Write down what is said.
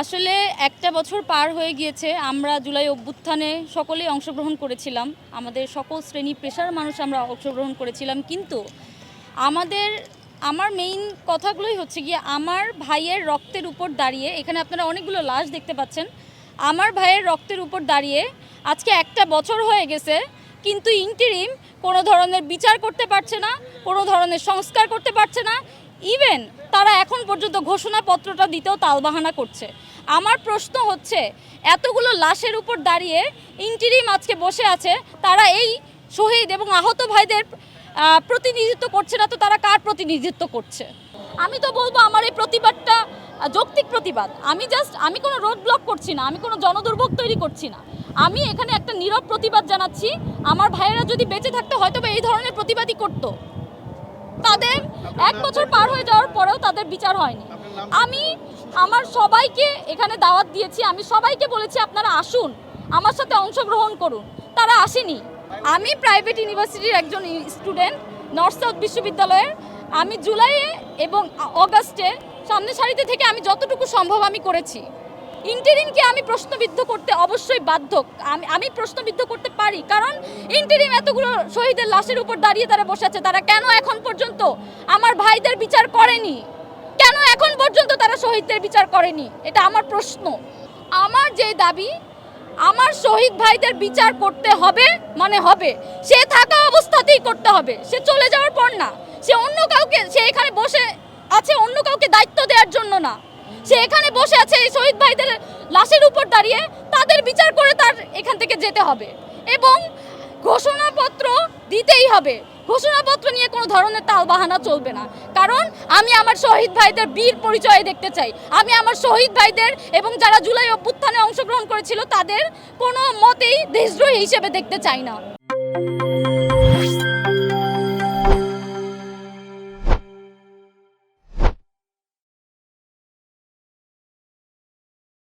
আসলে একটা বছর পার হয়ে গিয়েছে, আমরা জুলাই অভ্যুত্থানে সকলেই অংশগ্রহণ করেছিলাম। আমাদের সকল শ্রেণি পেশার মানুষ আমরা অংশগ্রহণ করেছিলাম, কিন্তু আমাদের, আমার মেইন কথাগুলোই হচ্ছে গিয়ে আমার ভাইয়ের রক্তের উপর দাঁড়িয়ে, এখানে আপনারা অনেকগুলো লাশ দেখতে পাচ্ছেন, আমার ভাইয়ের রক্তের উপর দাঁড়িয়ে আজকে একটা বছর হয়ে গেছে, কিন্তু ইন্টারিম কোনো ধরনের বিচার করতে পারছে না, কোনো ধরনের সংস্কার করতে পারছে না ইভেন তারা এখন পর্যন্ত ঘোষণাপত্রটা দিতেও তালবাহানা করছে। আমার প্রশ্ন হচ্ছে, এতগুলো লাশের উপর দাঁড়িয়ে ইন্টারিম আজকে বসে আছে, তারা এই শহীদ এবং আহত ভাইদের প্রতিনিধিত্ব করছে না তো তারা কার প্রতিনিধিত্ব করছে? আমি তো বলব আমার এই প্রতিবাদটা, যৌক্তিক প্রতিবাদ। আমি জাস্ট আমি কোনো রোড ব্লক করছি না, আমি কোনো জনদুর্ভোগ তৈরি করছি না। আমি এখানে একটা নীরব প্রতিবাদ জানাচ্ছি। আমার ভাইয়েরা যদি বেঁচে থাকতো হয়তো এই ধরনের প্রতিবাদই করতো। তাদের এক বছর পার হয়ে যাওয়ার পরেও তাদের বিচার হয়নি। আমি আমার সবাইকে এখানে দাওয়াত দিয়েছি, আমি সবাইকে বলেছি আপনারা আসুন, আমার সাথে অংশগ্রহণ করুন। তারা আসেনি। আমি প্রাইভেট ইউনিভার্সিটির একজন স্টুডেন্ট নর্থ সাউথ বিশ্ববিদ্যালয়ের। আমি জুলাইয়ে এবং অগাস্টে সামনে সারিতে থেকে আমি যতটুকু সম্ভব আমি করেছি। ইন্টারিমকে আমি প্রশ্নবিদ্ধ করতে অবশ্যই বাধ্য। আমি আমি প্রশ্নবিদ্ধ করতে পারি, কারণ ইন্টারিম এতগুলো শহীদের লাশের উপর দাঁড়িয়ে তারা বসে আছে, তারা কেন এখন পর্যন্ত আমার ভাইদের বিচার করেনি? কেন এখন পর্যন্ত তারা শহীদদের বিচার করেনি? এটা আমার প্রশ্ন। আমার যে দাবি, আমার শহীদ ভাইদের বিচার করতে হবে মানে হবে। সে থাকা অবস্থাতেই করতে হবে। সে চলে যাওয়ার পর না। সে অন্য কাউকে, সে এখানে বসে আছে অন্য কাউকে দায়িত্ব দেওয়ার জন্য না। সে এখানে বসে আছে এই শহীদ ভাইদের লাশের উপর দাঁড়িয়ে তাদের বিচার করে তার এখান থেকে যেতে হবে। এবং ঘোষণাপত্র দিতেই হবে। ঘোষণাপত্র নিয়ে কোনো ধরনের তালবাহানা চলবে না। কারণ আমি আমার শহীদ ভাইদের বীর পরিচয় দেখতে চাই। আমি আমার শহীদ ভাইদের এবং যারা জুলাই অভ্যুত্থানে অংশগ্রহণ করেছিল তাদের কোনো মতেই দেশদ্রোহী হিসেবে দেখতে চাই না।